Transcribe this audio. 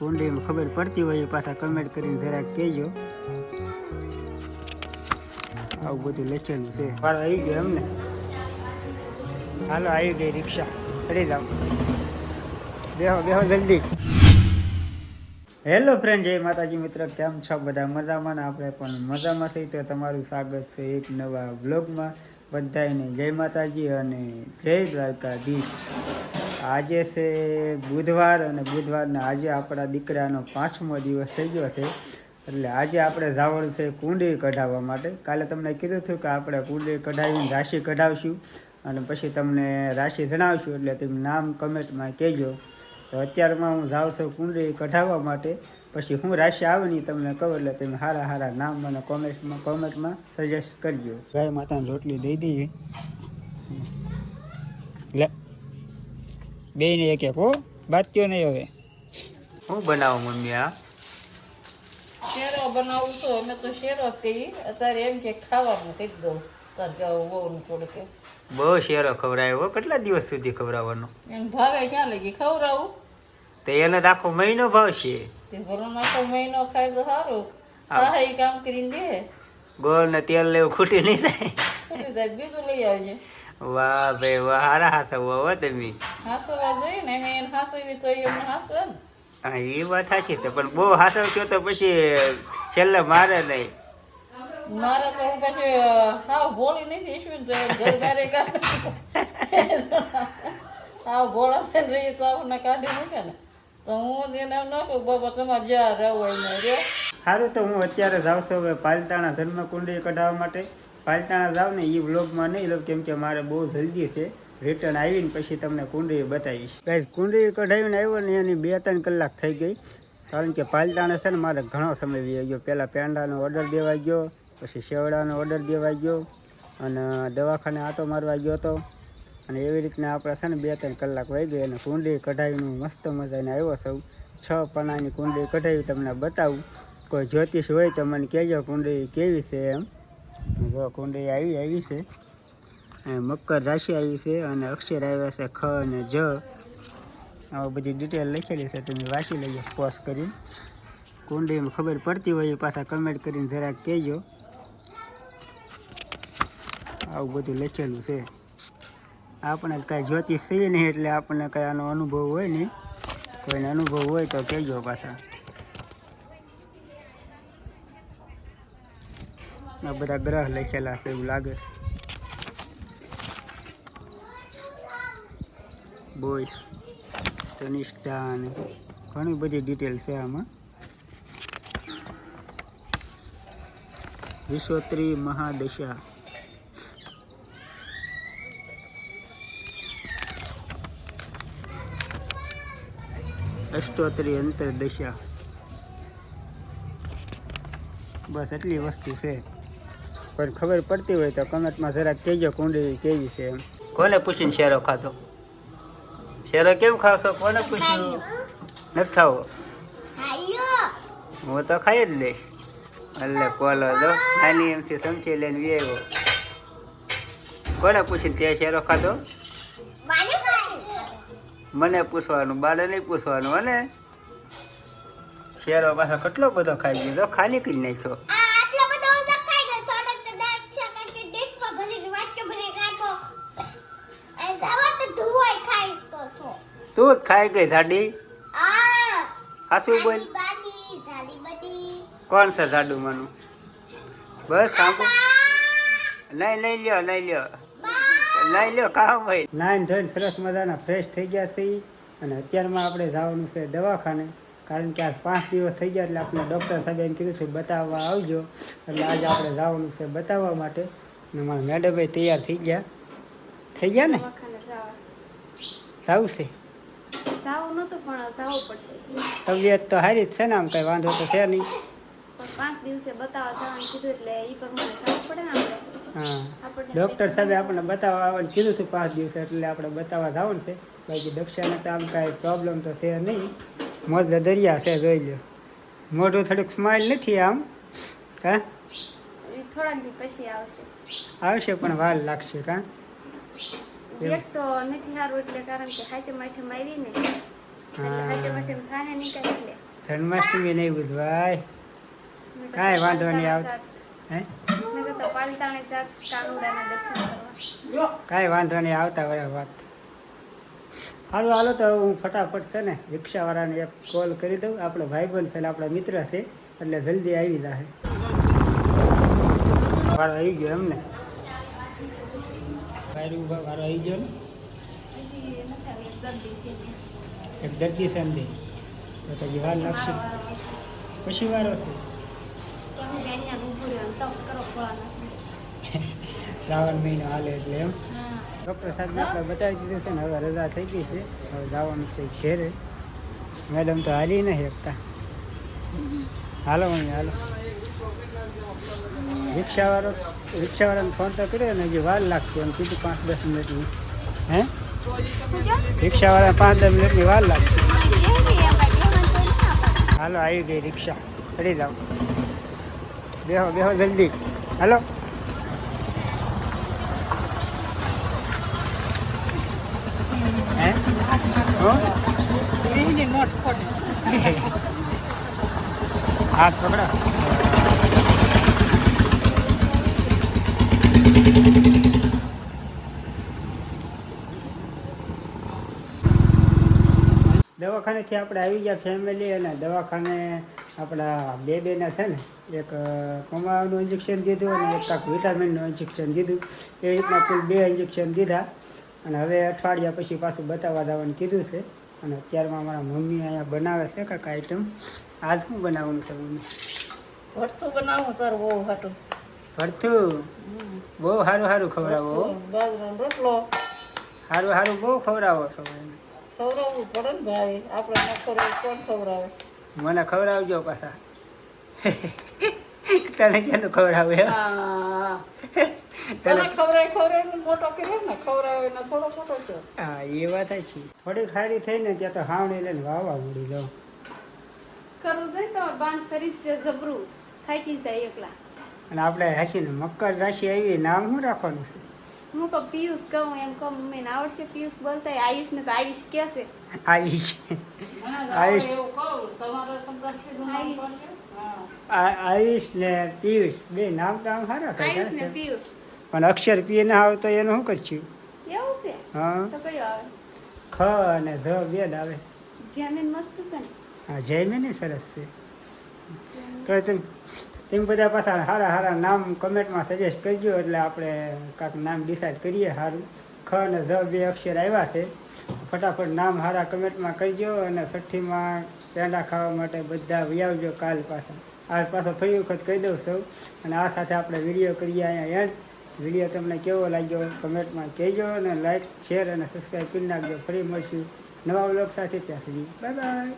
કુંડીમાં ખબર પડતી હોય એ પાછા કમેન્ટ કરીને જરાક કહેજો. આવું બધું લખેલું છે. વાળો આવી ગયો એમને. હાલો, આવી ગઈ રિક્ષા. ચડી જાઓ. બેહો બેહો જલ્દી. હેલો ફ્રેન્ડ જય માતાજી મિત્ર. કેમ છો? બધા મજામાં ને આપણે પણ મજામાં થઈ તો તમારું સ્વાગત છે એક નવા બ્લોગમાં બધાને જય માતાજી અને જય દ્વારકાધીશ. આજે છે બુધવાર અને બુધવારના આજે આપણા દીકરાનો પાંચમો દિવસ થઈ ગયો છે. એટલે આજે આપણે જવાનું છે કુંડી કઢાવવા માટે. કાલે તમને કીધું હતું કે આપણે કુંડી કઢાવીને રાશિ કઢાવશું અને પછી તમને રાશિ જણાવશું. એટલે તમે નામ કમેન્ટમાં કહેજો. તો અત્યારમાં હું જાઉં છું કુંડી કઢાવવા માટે. પછી હું રાશિ આવે ને તમને કહું એટલે તમે સારા સારા નામ મને કોમેન્ટમાં કોમેન્ટમાં સજેસ્ટ કરજો. ગાય માતાને રોટલી દઈ દઈએ. લે. બે ને એક એક હો બાત્યો નહીં હવે? હું બનાવો મમ્મી આ શેરો બનાવું તો અમે તો શેરો કહીએ. અત્યારે એમ કે ખાવાનું કહી દઉં. બહુ બહુ શેરો ખવડાવ્યો કેટલા દિવસ સુધી ખવડાવવાનો? એમ ભાવે ક્યાં લગી? ખવડાવું? તો એને તો આખો મહિનો ભાવશે. નાખો મહિનો ખાય તો સારું. હા. કામ કરીને દે. ગોળ ને તેલ લેવું ખૂટી નહીં થાય ખોટી જાય બીજું લઈ આવજે. વાહ ભાઈ વાહ હારા હાસવ હો તમે. હાસવા જોઈએ ને મેં એને હાસવી જોઈએ એમને હાસવે ને. હા એ વાત સાચી છે પણ બહુ હાસવશો તો પછી છેલ્લે મારે નહીં. મારે તો હું પછી હાવ ભોળી નથી ઈશ્વર તો કાઢે હાવ ભોળા થઈને રહીએ તો આપણને કાઢી મૂકે ને. તો હું એને ન કહું બાબા તમારે જ્યાં રહેવું હોય ને રહ્યો સારું તો હું અત્યારે જાઉં છું હવે પાલતાણા જન્મકુંડી કઢાવવા માટે. પાલતાણા જાઉં ને એ વ્લોગમાં નહીં લઉં, કેમ કે મારે બહુ જલ્દી છે. રિટર્ન આવીને પછી તમને કુંડળી બતાવીશ. કાંઈ કુંડળી કઢાવીને આવ્યો ને એની બે ત્રણ કલાક થઈ ગઈ. કારણ કે પાલતાણા છે ને મારે ઘણો સમય વી ગયો. પહેલાં પેંડાનો ઓર્ડર દેવા ગયો, પછી શેવડાનો ઓર્ડર દેવા ગયો, અને દવાખાને આટો મારવા ગયો હતો. અને એવી રીતના આપણે છે ને બે ત્રણ કલાક વહી ગઈ અને કુંડી કઢાવીને મસ્ત મજાને આવ્યો સૌ છ પાનાની કુંડી કઢાવી તમને બતાવું. કોઈ જ્યોતિષ હોય તો મને કહેજો કુંડળી કેવી છે એમ. જો કુંડી આવી આવી છે. મકર રાશિ આવી છે અને અક્ષર આવ્યા છે ખ અને જ. આવા બધી ડિટેલ લખેલી છે, તમે વાંચી લઈએ પોસ્ટ કરીને. કુંડીમાં ખબર પડતી હોય એ પાછા કમેન્ટ કરીને જરાક કહેજો. આવું બધું લખેલું છે. આપણે કાંઈ જ્યોતિષ છે નહીં, એટલે આપણને કાંઈ આનો અનુભવ હોય નહીં. કોઈને અનુભવ હોય તો કહેજો પાછા. આ બધા ગ્રહ લખેલા છે એવું લાગે. બોયસ તનિષ્ઠા અને ઘણી બધી ડિટેલ છે આમાં. વિશ્વત્રી મહાદશા. અષ્ટોત્રી અંતરદશા. બસ, એટલી વસ્તુ છે. પણ ખબર પડતી હોય તો કમેન્ટમાં જરાક કહેજો કુંડી કેવી છે એમ. કોને પૂછીને શેરો ખાધો? શેરો કેમ ખાશો? કોને પૂછ્યું? નથી ખાવો? હું તો ખાઈ જ લઈશ. એટલે કોલો દો નાની એમથી સમજી લઈને વ્યવો કોને પૂછીને તે શેરો ખાધો? મને પૂછવાનું બાળે નહીં પૂછવાનું અને શેરો પાછો કેટલો બધો ખાઈ ગયો? ખાલી કરી નાખ્યો. તું જ ખાઈ ગઈ સાડી હાસું બોલ. કોણ છે સાડુ માનું? બસ સાંભળ. લઈ લઈ લ્યો લઈ લ્યો. લઈ લ્યો કાહો ભાઈ. નાઈન ધોઈને સરસ મજાના ફ્રેશ થઈ ગયા છે ઈ. અને અત્યારમાં આપણે જવાનું છે દવાખાને. કારણ કે આજ પાંચ દિવસ થઈ ગયા એટલે આપણે ડૉક્ટર સાહેબે એમ કીધું છે બતાવવા આવજો. એટલે આજે આપણે જવાનું છે બતાવવા માટે. અને મારા મેડમભાઈ તૈયાર થઈ ગયા. થઈ ગયા ને? જવું છે. સાવું નતું પણ સાવ પડશે. તબિયત તો સારી જ છે ને આમ કઈ વાંધો તો છે નહીં. પણ પાંચ દિવસે બતાવવા જવાનું કીધું એટલે એ પ્રમાણે સાવ પડે ને આપણે. ડૉક્ટર સાહેબે આપણને બતાવવા આવવાનું કીધું હતું પાંચ દિવસે એટલે આપણે બતાવવા જવાનું છે. બાકી દક્ષાને તો આમ કાંઈ પ્રોબ્લેમ તો છે નહીં. મોજ દરિયા છે જોઈ લો મોઢું થોડુંક સ્માઇલ નથી આમ હા? થોડાક પછી આવશે. આવશે પણ વાર લાગશે કા એક તો નથી સારું એટલે કારણ કે હાથે માઠેમ આવી ને એટલે કાંઈ એટલે. જન્માષ્ટમી નહીં બુઝવાય કાંઈ વાંધો નહીં આવતો હે? નકર તો પાલતાણે જાત કાનુડાના દર્શન કરવા. જો. કાંઈ વાંધો નહીં આવતા વળે વાત. સારું હાલો તો હું ફટાફટ છે ને રિક્ષાવાળાને એક કોલ કરી દઉં. આપણો ભાઈબંધ છે ને આપણા મિત્ર છે એટલે જલ્દી આવી જશે આવી ગયો એમને. ઊભા વારો આવી ગયો ને. એક દર્દી સંધી તો પછી વાર લાગશે પછી વારો છે? શ્રાવણ મહિનો હાલે એટલે એમ? ડૉક્ટર સાહેબ આપણે બતાવી દીધું છે ને હવે રજા થઈ ગઈ છે. હવે જવાનું છે ઘેરે. મેડમ તો હાલી નહીં શકતા. હાલો અહીં હાલો. રિક્ષાવાળો રિક્ષાવાળાને ફોન તો કર્યો ને હજી વાર લાગશે એમ કીધું પાંચ દસ મિનિટની હે રિક્ષાવાળા પાંચ દસ મિનિટની વાર લાગશે હાલો આવી ગઈ રિક્ષા ચડી જાઓ બેહો બેહો જલ્દી હાલો હે હો વીસની નોટ ખોટી હાથ પકડો દવાખાનેથી આપણે આવી ગયા ફેમિલી અને દવાખાને આપણા બે બેના છે ને, એક કમાવાનું ઇન્જેક્શન દીધું અને એક કાંક વિટામિનનું ઇન્જેક્શન દીધું. એ રીતના કુલ બે ઇન્જેક્શન દીધા અને હવે અઠવાડિયા પછી પાછું બતાવવા જવાનું કીધું છે. અને અત્યારમાં મારા મમ્મી અહીંયા બનાવે છે કાંઈક આઈટમ આજ શું બનાવવાનું છે મમ્મી? બનાવું સર બહુ હાટું. ભરતું બહુ સારું સારું ખવડાવો રોટલો. સારું સારું બહુ ખવડાવો છો. ખવડાવવું પડે ને ભાઈ. આપણે ન ખવડાવે કોણ ખવડાવે? મને ખવડાવજો પાછા. તને ક્યાંનું ખવડાવે? તને ખવડાવે ખવડાવે મોટો કર્યો ને ખવડાવે ને થોડો મોટો છે. હા એ વાત છે થોડી ખારી થઈ ને ત્યાં તો હાવણી લઈને વાવા ઉડી જાઉં. કરવું જોઈએ તો બાન સરીસ છે જબરું. થાકી જાય એકલા. અને આપણે હસીને મકર રાશિ આવી નામ શું રાખવાનું છે? હું તો પિયુષ કહું એમ કહું મમ્મીને આવડશે પિયુષ બોલતા આયુષ ને તો આયુષ કે છે. આયુષ. આયુષ. આયુષ. આ- આયુષ ને પિયુષ બે નામ તો આમ સારા આયુષ ને પિયુષ. પણ અક્ષર પીએ ના આવે તો એનું શું કરશું? એવું છે? હા. તો કયો આવે? ખ અને ઝ બે જ આવે. જેમીન મસ્ત છે ને. હા જયમેની સરસ છે. તો તેમ તેમ બધા પાછા સારા સારા નામ કમેન્ટમાં સજેસ્ટ કરજો, એટલે આપણે કાંક નામ ડિસાઈડ કરીએ સારું ખ અને ઝ બે અક્ષર આવ્યા છે. ફટાફટ નામ સારા કમેન્ટમાં કરજો અને છઠ્ઠીમાં પેંડા ખાવા માટે બધા વ્યાવજો કાલ પાછા. આજ પાછો ફરી વખત કહી દઉં સૌ. અને આ સાથે આપણે વીડિયો કરીએ અહીંયા એન્ડ વીડિયો તમને કેવો લાગ્યો કમેન્ટમાં કહેજો અને લાઇક શેર અને સબસ્ક્રાઈબ કરી નાખજો. ફરી મળશું નવા બ્લોગ સાથે ત્યાં સુધી. Bye bye